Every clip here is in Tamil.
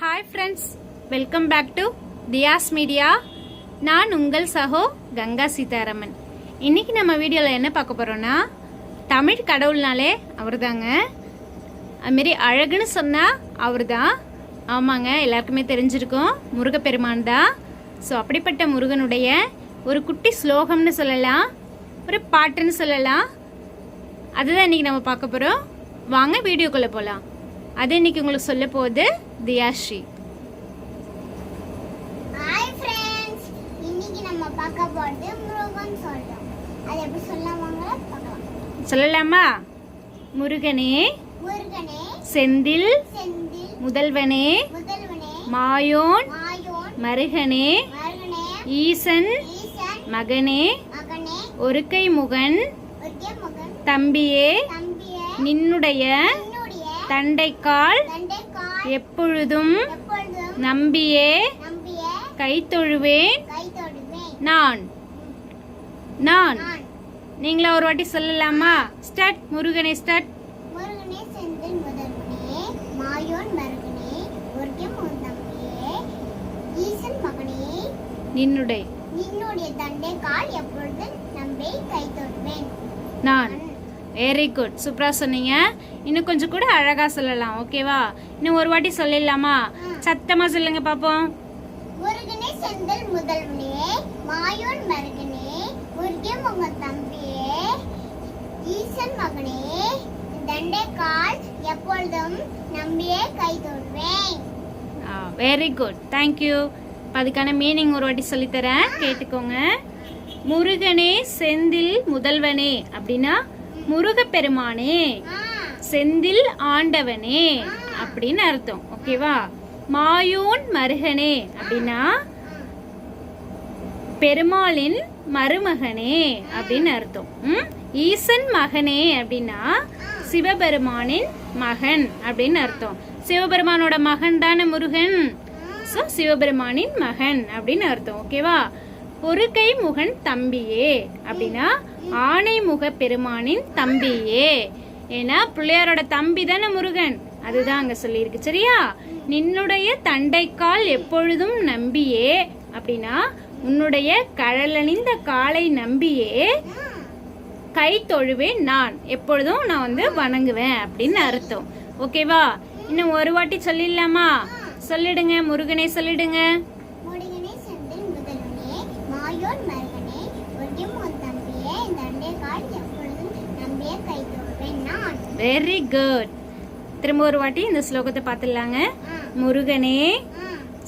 Hi friends welcome back to Thiyas media நான் உங்கள் சகோ கங்கா சீதாராமன். இன்னைக்கு நம்ம வீடியோவில் என்ன பார்க்க போகிறோன்னா தமிழ் கடவுள்னாலே அவர் தாங்க அதுமாரி அழகுன்னு சொன்னால் அவர் தான் ஆமாங்க எல்லாருக்குமே தெரிஞ்சிருக்கும். முருகப்பெருமான் தான். ஸோ அப்படிப்பட்ட முருகனுடைய ஒரு குட்டி ஸ்லோகம்னு சொல்லலாம். ஒரு பாட்டுன்னு சொல்லலாம். அதுதான் இன்னைக்கு நம்ம பார்க்க போகிறோம் வாங்க வீடியோக்குள்ளே போகலாம் அது இன்னைக்கு உங்களுக்கு சொல்ல போகுது தியாஸ்ரீ ஹாய் ஃப்ரெண்ட்ஸ் இன்னைக்கு நம்ம பார்க்க போறது முருகன் சொல்றோம். அது எப்படி சொல்லலாமாங்க பார்க்கலாம். சொல்லலாமா? முருகனே முருகனே செந்தில் செந்தில் முதல்வனே முதல்வனே மாயோன் மாயோன் மருகனே மருகனே ஈசன் ஈசன் மகனே மகனே ஒருக்கை முகன் தம்பியே தம்பியே நின்னுடைய தண்டைக்கால் தண்டை கால் எப்பொழுதும் நம்பியே கைத்தொழுவேன். நான். நான். நீங்களா ஒரு வாட்டி சொல்லலாமா? ஸ்டார்ட் முருகனே ஸ்டார்ட் நின்னுடை. நின்னுடைய தண்டை கால் எப்பொழுதும் நம்பை கை தொடுவேன் நான். வெரி குட் சூப்பரா சொன்னீங்க. இன்னும் கொஞ்சம் கூட அழகா சொல்லலாம். ஓகேவா இன்னும் ஒரு வாட்டி சொல்லிடலாமா? சத்தமா சொல்லுங்க பாப்போம். முருகனே செந்தில் முதல்வனே மாயோன் மருகனே முருகே மகன் தம்பியே ஈசன் மகனே தண்டை கால் எப்பொழுதும் நம்பியே கை தொடுவேன் வெரி குட் தேங்க்யூ அதுக்கான மீனிங் ஒரு வாட்டி சொல்லித்தரேன். கேட்டுக்கோங்க. முருகனே செந்தில் முதல்வனே அப்படின்னா முருகப்பெருமானே செந்தில் ஆண்டவனே அப்படின்னு அர்த்தம். ஓகேவா மாயோன் மருகனே அப்படின்னா பெருமாளின் மருமகனே அப்படின்னு அர்த்தம்? ஈசன் மகனே அப்படின்னா சிவபெருமானின் மகன் அப்படின்னு அர்த்தம். சிவபெருமானோட மகன் தானே முருகன்? ஸோ சிவபெருமானின் மகன் அப்படின்னு அர்த்தம். ஓகேவா ஒரு கை முகன் தம்பியே அப்படின்னா ஆனைமுக பெருமானின் தம்பியே. ஏன்னா பிள்ளையாரோட தம்பி தானே முருகன். அதுதான் அங்க சொல்லியிருக்கு. சரியா? நின்னுடைய தண்டைக்கால் எப்பொழுதும் நம்பியே அப்படின்னா உன்னுடைய கழலணிந்த காலை நம்பியே. கை தொழுவேன் நான். எப்பொழுதும் நான் வந்து வணங்குவேன் அப்படின்னு அர்த்தம். ஓகேவா? இன்னும் ஒரு வாட்டி சொல்லிடலாமா? சொல்லிடுங்க முருகனே சொல்லிடுங்க முருகனே செந்தில் முதல்வனே மாயோன் மருகனே ஒரே மகன் தம்பியே தண்டை கால் எப்பொழுதும் நம்பியே கை தொடுவேன் நான் வெரி குட் திரும்ப ஒரு வாட்டி இந்த ஸ்லோகத்தை பார்த்துடலாங்க. முருகனே ஆ.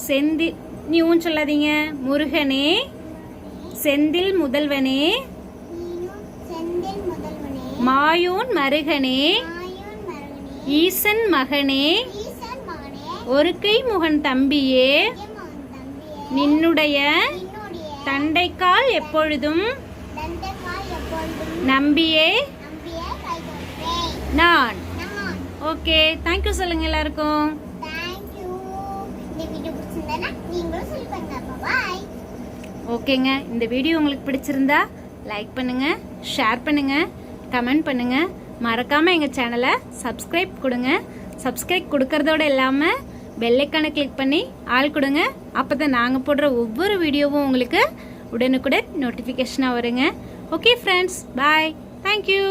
செந்தி நீவும் சொல்லாதீங்க. முருகனே செந்தில் முதல்வனே. செந்தில் மாயோன் மருகனே. ஈசன் மகனே. மகனே. ஒருக்கை முகன் தம்பியே. ஒரே நின்னுடைய தண்டைக்கால் எப்பொழுதும்? தண்டை கால் எப்பொழுதும் நம்பியே நான். ஓகே தேங்க்யூ சொல்லுங்க எல்லாருக்கும். ஓகேங்க இந்த வீடியோ உங்களுக்கு பிடிச்சிருந்தா லைக் பண்ணுங்க ஷேர் பண்ணுங்க கமெண்ட் பண்ணுங்க. மறக்காம எங்க சேனலை சப்ஸ்கிரைப் கொடுங்க. சப்ஸ்கிரைப் கொடுக்கறதோட இல்லாம பெல்லைக்கான கிளிக் பண்ணி ஆள் கொடுங்க. அப்பதான் நாங்க போடுற ஒவ்வொரு வீடியோவும் உங்களுக்கு உடனுக்குடன் நோட்டிஃபிகேஷனாக வருங்க. Okay friends bye thank you